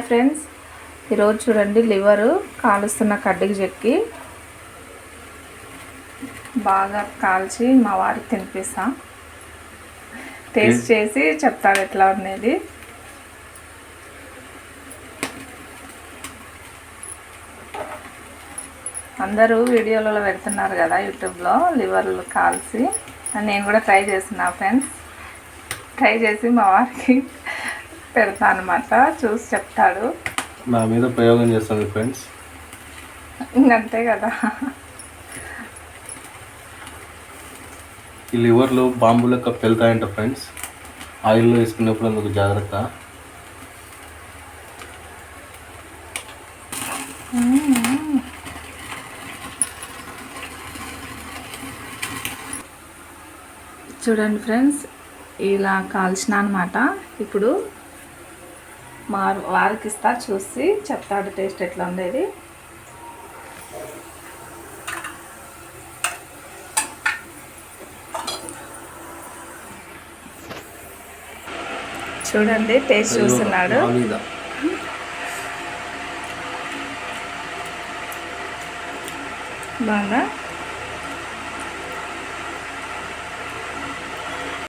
Hi friends. ఈరోజు చూడండి liver కాలుస్తున్న కడ్డకి చెక్కి బాగా కాల్చి మా వారికి తినిపిస్తా. టేస్ట్ చేసి చెప్తాడు ఎట్లా ఉండేది అందరూ వీడియోలలో పెడుతున్నారు కదా యూట్యూబ్లో లివర్లు కాల్చి. నేను కూడా ట్రై చేస్తున్నా ఫ్రెండ్స్. ట్రై చేసి మా వారికి పెడతాను అనమాట చూసి చెప్తాడు. నా మీద ప్రయోగం చేస్తుంది ఫ్రెండ్స్. ఇంకంతే కదా. ఈ లివర్లు బాంబు లెక్క పెళ్తాయంట ఫ్రెండ్స్. ఆయిల్లో వేసుకున్నప్పుడు అందుకు జాగ్రత్త. చూడండి ఫ్రెండ్స్ ఇలా కాల్చిన అనమాట. ఇప్పుడు మా వారికి ఇస్తా చూసి చెప్తాడు టేస్ట్ ఎట్లా ఉండేది చూడండి టేస్ట్ చూస్తున్నాడు. బాగా